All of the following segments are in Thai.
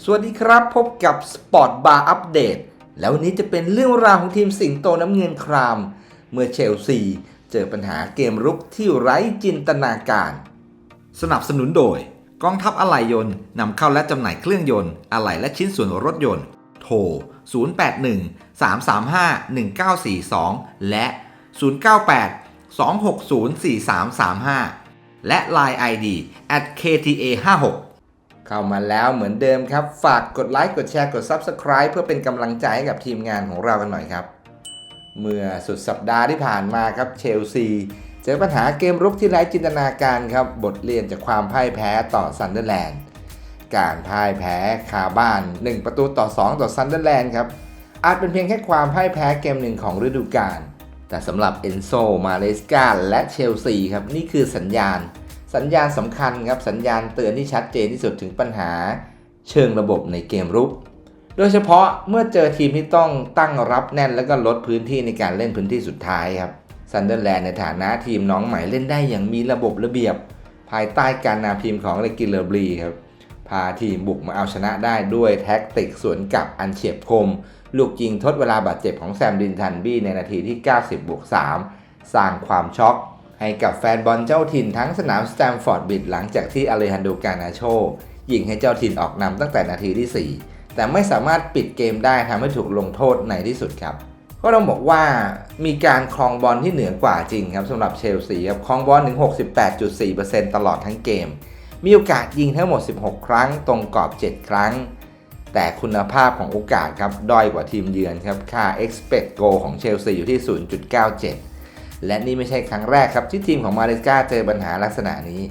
สวัสดีครับพบกับ Sport Bar Update แล้ววันนี้จะเป็นเรื่องราวของทีมสิงโตน้ำเงินคราม เมื่อเชลซี เจอปัญหาเกมรุกที่ไร้จินตนาการ สนับสนุนโดย กองทัพอะไหล่ยนต์นำเข้าและจำหน่ายเครื่องยนต์อะไหล่และชิ้นส่วนรถยนต์ โทร 081 335 1942 และ 098 260 4335 และ Line ID at kta 56 เข้ามาแล้วเหมือนเดิมครับ ฝากกดไลค์กดแชร์กด Subscribe เพื่อเป็นกำลังใจให้กับทีมงานของเรากันหน่อยครับ เมื่อสุดสัปดาห์ที่ผ่านมาครับเชลซีเจอปัญหาเกมรุกที่ไร้จินตนาการครับ บทเรียนจากความพ่ายแพ้ต่อซันเดอร์แลนด์การพ่ายแพ้คาบ้าน 1 ประตูต่อ 2 ต่อซันเดอร์แลนด์ครับอาจเป็นเพียงแค่ความพ่ายแพ้เกมหนึ่งของฤดูกาลแต่สำหรับเอนโซมาเลสกาและเชลซีครับนี่คือสัญญาณ สัญญาณสำคัญครับสัญญาณเตือนที่ชัดเจนที่สุดถึงปัญหาเชิงระบบในเกมรุก โดยเฉพาะเมื่อเจอทีมที่ต้องตั้งรับแน่นแล้วก็ลดพื้นที่ในการเล่นพื้นที่สุดท้ายครับซันเดอร์แลนด์ในฐานะทีมน้องใหม่เล่นได้อย่างมีระบบระเบียบ ภายใต้การนำทีมของเลกิเลอร์บรีครับพาทีมบุกมาเอาชนะได้ด้วยแท็กติกสวนกลับอันเฉียบคม ลูกยิงทดเวลาบาดเจ็บของแซมดินทันบี้ในนาทีที่ 90บวก3สร้างความช็อก ให้กับแฟนบอลเจ้าถิ่นทั้งสนามสแตมฟอร์ดบิดหลังจากที่อเลฮันโดกานาโชยิงให้เจ้าถิ่นออกนำตั้งแต่นาทีที่ 4 แต่ไม่สามารถปิดเกมได้ทำให้ถูกลงโทษในที่สุดครับ ก็ต้องบอกว่ามีการครองบอลที่เหนือกว่าจริงครับสำหรับเชลซีครับครองบอลถึง 68.4%ตลอดทั้งเกม มีโอกาสยิงทั้งหมด 16 ครั้ง ตรงกรอบ 7 ครั้ง แต่คุณภาพของโอกาสครับด้อยกว่าทีมเยือนครับค่า expect goal ของเชลซีอยู่ที่ 0.97 และนี่ไม่ใช่ครั้งแรกครับที่ทีมของมาเลสกาเจอปัญหาลักษณะนี้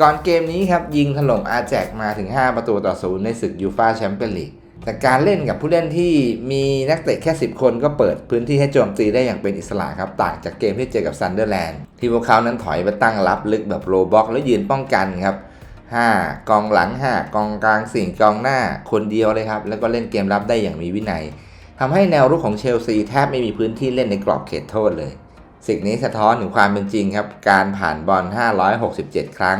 ก่อนเกมนี้ครับยิงถล่มอาแจกมาถึง 5 ประตูต่อศูนย์ในศึกยูฟาแชมเปี้ยนลีกแต่การเล่นกับผู้เล่นที่มีนักเตะแค่ 10 คนก็เปิดพื้นที่ให้โจมตีได้อย่างเป็นอิสระครับ ต่างจากเกมที่เจอกับซันเดอร์แลนด์ที่พวกเขานั้นถอยไปตั้งรับลึกแบบโรบ็อกแล้วยืนป้องกันครับ 5 กองหลัง 5 กองกลางสี่กองหน้าคนเดียวเลยครับ แล้วก็เล่นเกมรับได้อย่างมีวินัยทำให้แนวรุกของเชลซีแทบไม่มีพื้นที่เล่นในกรอบเขตโทษเลย สิ่งนี้สะท้อนถึงความเป็นจริงครับ การผ่านบอล 567 ครั้ง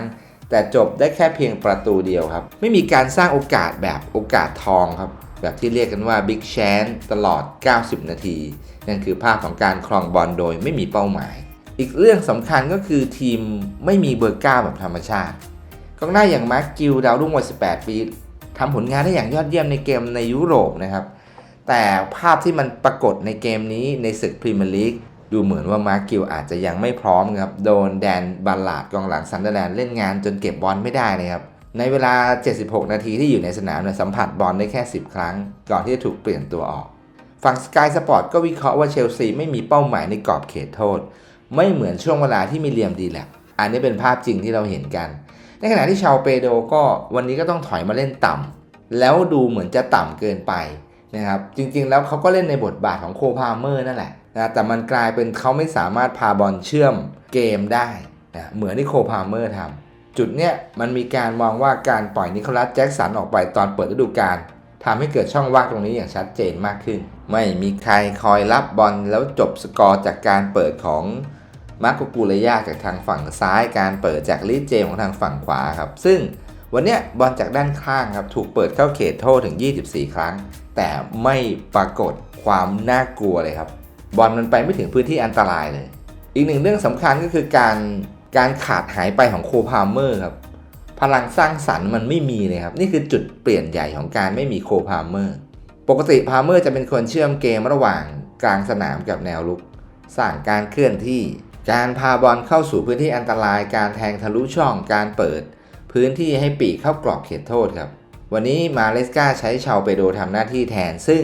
แต่จบได้แค่เพียงประตูเดียวครับ ไม่มีการสร้างโอกาสแบบโอกาสทองครับ แบบที่เรียกกันว่า Big Chance ตลอด 90 นาที นั่นคือภาพของการครองบอลโดยไม่มีเป้าหมาย อีกเรื่องสำคัญก็คือทีมไม่มีเบอร์เก้าแบบธรรมชาติกองหน้าอย่างมาร์คกิลดาวรุ่งวัย 18 ปีทำผลงานได้อย่างยอดเยี่ยมในเกมในยุโรปนะครับแต่ภาพที่มันปรากฏในเกมนี้ในศึกพรีเมียร์ลีก ดูเหมือนว่ามาร์คกิลอาจจะยังไม่พร้อมครับ โดนแดนบัลลาดกองหลังซันเดอร์แลนด์เล่นงานจนเก็บบอลไม่ได้เลยครับ ในเวลา 76 นาทีที่อยู่ในสนามเนี่ยสัมผัสบอลได้แค่ 10 ครั้ง ก่อนที่จะถูกเปลี่ยนตัวออก ฝั่งสกายสปอร์ตก็วิเคราะห์ว่าเชลซีไม่มีเป้าหมายในกรอบเขตโทษ ไม่เหมือนช่วงเวลาที่มีเลียมดีแลกอันนี้เป็นภาพจริงที่เราเห็นกัน ในขณะที่ชาวเปโดก็วันนี้ก็ต้องถอยมาเล่นต่ำแล้วดูเหมือนจะต่ำเกินไป นะครับจริงๆ แล้วเขาก็เล่นในบทบาทของโคพาเมอร์นั่นแหละนะแต่มันกลายเป็นเขาไม่สามารถพาบอลเชื่อมเกมได้นะเหมือนที่โคพาเมอร์ทำจุดเนี้ยมันมีการมองว่าการปล่อยนิโคลัสแจ็คสันออกไปตอนเปิดฤดูกาลทำให้เกิดช่องว่างตรงนี้อย่างชัดเจนมากขึ้น ไม่มีใครคอยรับบอลแล้วจบสกอร์จากการเปิดของมาร์โกกูเลยาจากทางฝั่งซ้าย การเปิดจากลิเจมของทางฝั่งขวาครับ ซึ่งวันเนี้ยบอลจากด้านข้างครับถูกเปิดเข้าเขตโทษถึง 24 ครั้ง แต่ไม่ปรากฏความน่ากลัวเลยครับ บอลมันไปไม่ถึงพื้นที่อันตรายเลย อีกหนึ่งเรื่องสำคัญก็คือการการขาดหายไปของโคพาเมอร์ครับ พลังสร้างสรรค์มันไม่มีเลยครับ นี่คือจุดเปลี่ยนใหญ่ของการไม่มีโคพาเมอร์ ปกติพาเมอร์จะเป็นคนเชื่อมเกมระหว่างกลางสนามกับแนวลุก สร้างการเคลื่อนที่ การพาบอลเข้าสู่พื้นที่อันตราย การแทงทะลุช่อง การเปิด พื้นที่ให้ปีกเข้ากรอบเขตโทษครับ วันนี้มาเลสกาใช้ชาวเปโดทำหน้าที่แทน ซึ่ง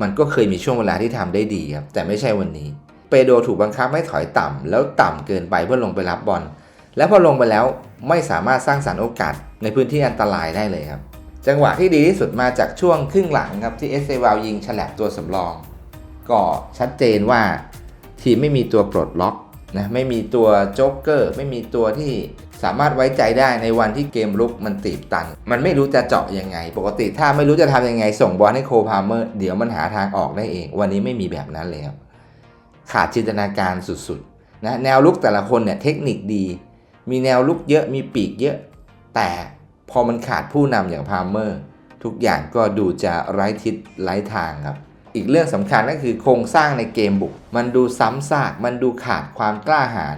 มันก็เคยมีช่วงเวลาที่ทำได้ดีครับ แต่ไม่ใช่วันนี้ เปโดถูกบังคับให้ถอยต่ำแล้วต่ำเกินไปเพื่อลงไปรับบอล แล้วพอลงไปแล้วไม่สามารถสร้างสรรค์โอกาสในพื้นที่อันตรายได้เลยครับ จังหวะที่ดีที่สุดมาจากช่วงครึ่งหลังครับที่เอสเซวาลยิงฉลับตัวสำรอง ก็ชัดเจนว่าทีมไม่มีตัวปลดล็อกนะไม่มีตัวโจ๊กเกอร์ ไม่มีตัวที่ สามารถไว้ใจได้ในวันที่เกมลุกมันตีบตัน มันไม่รู้จะเจาะยังไง ปกติถ้าไม่รู้จะทำยังไง ส่งบอลให้โคพาเมอร์เดี๋ยวมันหาทางออกได้เอง วันนี้ไม่มีแบบนั้นเลยครับขาดจินตนาการสุดๆนะแนวลุกแต่ละคนเนี่ยเทคนิคดี มีแนวลุกเยอะมีปีกเยอะ แต่พอมันขาดผู้นำอย่างพาเมอร์ทุกอย่างก็ดูจะไร้ทิศไร้ทางครับอีกเรื่องสำคัญก็คือโครงสร้างในเกมบุก มันดูซ้ำซาก มันดูขาดความกล้าหาญ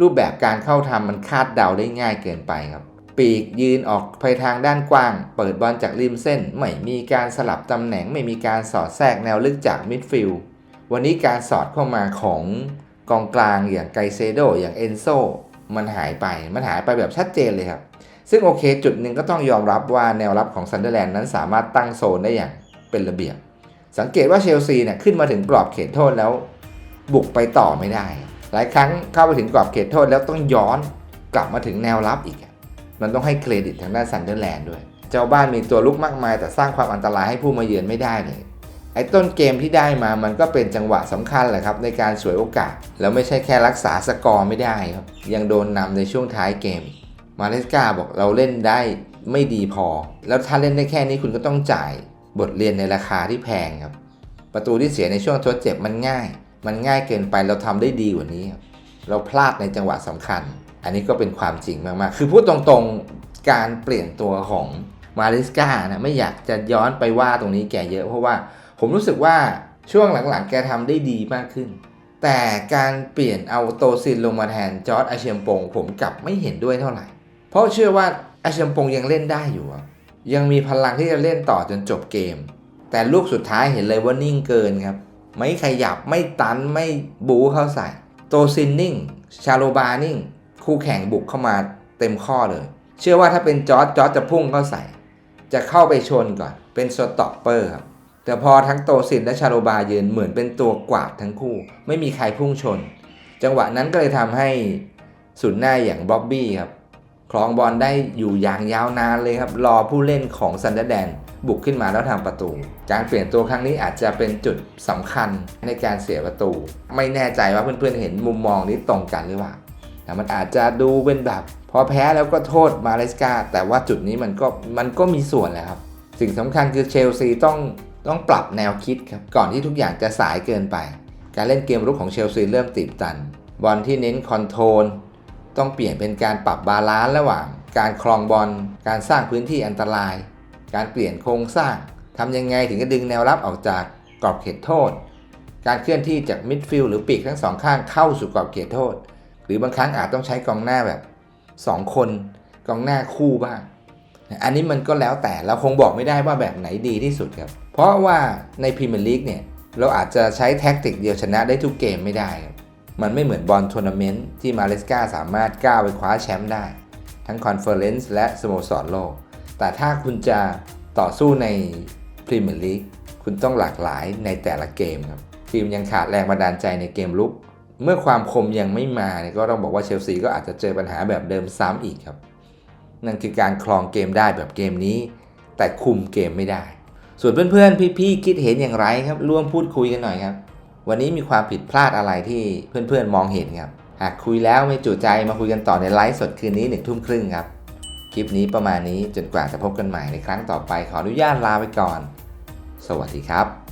รูปแบบการเข้าทำมันคาดเดาได้ง่ายเกินไปครับ ปีกยืนออกไปทางด้านกว้าง เปิดบอลจากริมเส้น ไม่มีการสลับตำแหน่ง ไม่มีการสอดแทรกแนวลึกจากมิดฟิลด์วันนี้การสอดเข้ามาของกองกลางอย่างไกเซโดอย่างเอนโซมันหายไป มันหายไปแบบชัดเจนเลยครับ ซึ่งโอเคจุดหนึ่งก็ต้องยอมรับว่าแนวรับของซันเดอร์แลนด์นั้นสามารถตั้งโซนได้อย่างเป็นระเบียบ สังเกตว่าเชลซีเนี่ยขึ้นมาถึงกรอบเขตโทษแล้ว บุกไปต่อไม่ได้ หลายครั้งเข้าไปถึงกรอบเขตโทษแล้วต้องย้อนกลับมาถึงแนวรับอีก มันต้องให้เครดิตทางด้านซันเดอร์แลนด์ด้วย เจ้าบ้านมีตัวลุกมากมาย แต่สร้างความอันตรายให้ผู้มาเยือนไม่ได้เลย ไอ้ต้นเกมที่ได้มามันก็เป็นจังหวะสำคัญแหละครับในการสวยโอกาส แล้วไม่ใช่แค่รักษาสกอร์ไม่ได้ครับ ยังโดนนำในช่วงท้ายเกม มาเลสกาบอกเราเล่นได้ไม่ดีพอ แล้วถ้าเล่นได้แค่นี้คุณก็ต้องจ่ายบทเรียนในราคาที่แพงครับ ประตูที่เสียในช่วงทดเจ็บมันง่าย มันง่ายเกินไปเราทำได้ดีกว่านี้ เราพลาดในจังหวะสำคัญ อันนี้ก็เป็นความจริงมากๆ คือพูดตรงๆการเปลี่ยนตัวของมาริสกานะไม่อยากจะย้อนไปว่าตรงนี้แกเยอะ เพราะว่าผมรู้สึกว่าช่วงหลังๆ แกทำได้ดีมากขึ้น แต่การเปลี่ยนเอาโตซินลงมาแทนจอร์ดอาเชียมปงผมกลับไม่เห็นด้วยเท่าไหร่ เพราะเชื่อว่าอาเชียมปงยังเล่นได้อยู่ ยังมีพลังที่จะเล่นต่อจนจบเกม แต่ลูกสุดท้ายเห็นเลยว่านิ่งเกินครับ ไม่ขยับไม่ตันไม่บู๊เข้าใส่โตซินนิ่ง ชาโลบานิ่ง คู่แข่งบุกเข้ามาเต็มข้อเลย เชื่อว่าถ้าเป็นจอร์จจอร์จจะพุ่งเข้าใส่ จะเข้าไปชนก่อน เป็นสต็อปเปอร์ครับ แต่พอทั้งโตซินและชาโลบายืนเหมือนเป็นตัวกวาดทั้งคู่ ไม่มีใครพุ่งชน จังหวะนั้นก็เลยทำให้สุดหน้าอย่างบ๊อบบี้ครับคลองบอลได้อยู่อย่างยาวนานเลยครับ รอผู้เล่นของซันเดอร์แดน บุกขึ้นมาแล้วทำประตู การเปลี่ยนตัวครั้งนี้อาจจะเป็นจุดสำคัญในการเสียประตู ไม่แน่ใจว่าเพื่อนๆเห็นมุมมองนี้ตรงกันหรือเปล่าแต่มันอาจจะดูเป็นแบบพอแพ้แล้วก็โทษมาเลสกาแต่ว่าจุดนี้มันก็มันก็มีส่วนแหละครับ สิ่งสำคัญคือเชลซีต้องต้องปรับแนวคิดครับก่อนที่ทุกอย่างจะสายเกินไป การเล่นเกมรุกของเชลซีเริ่มติดตันบอลที่เน้นคอนโทรลต้องเปลี่ยนเป็นการปรับบาลานซ์ระหว่าง การครองบอลการสร้างพื้นที่อันตราย การเปลี่ยนโครงสร้างทำยังไงถึงจะดึงแนวรับออกจากกรอบเขตโทษ การเคลื่อนที่จากมิดฟิลด์หรือปีกทั้งสองข้างเข้าสู่กรอบเขตโทษ หรือบางครั้งอาจต้องใช้กองหน้าแบบ 2 คนกองหน้าคู่บ้างอันนี้มันก็แล้วแต่เราคงบอกไม่ได้ว่าแบบไหนดีที่สุดครับ เพราะว่าในพรีเมียร์ลีกเนี่ยเราอาจจะใช้แท็กติกเดียวชนะได้ทุกเกมไม่ได้ครับมันไม่เหมือนบอลทัวร์นาเมนต์ที่มาเลสกาสามารถก้าวไปคว้าแชมป์ได้ ทั้งคอนเฟอเรนซ์และสโมสรโลก แต่ถ้าคุณจะต่อสู้ในพรีเมียร์ลีกคุณต้องหลากหลายในแต่ละเกมครับทีมยังขาดแรงบันดาลใจในเกมลุก เมื่อความคมยังไม่มาเนี่ยก็ต้องบอกว่าเชลซีก็อาจจะเจอปัญหาแบบเดิมซ้ำอีกครับ นั่นคือการคลองเกมได้แบบเกมนี้ แต่คุมเกมไม่ได้ ส่วนเพื่อนๆ พี่ๆ คิดเห็นอย่างไรครับ ร่วมพูดคุยกันหน่อยครับ วันนี้มีความผิดพลาดอะไรที่เพื่อนๆ มองเห็นครับ หากคุยแล้วไม่จุใจมาคุยกันต่อในไลฟ์สดคืนนี้หนึ่งทุ่มครึ่งครับ คลิปนี้ประมาณนี้จนกว่าจะพบกันใหม่ในครั้งต่อไปขออนุญาตลาไปก่อน สวัสดีครับ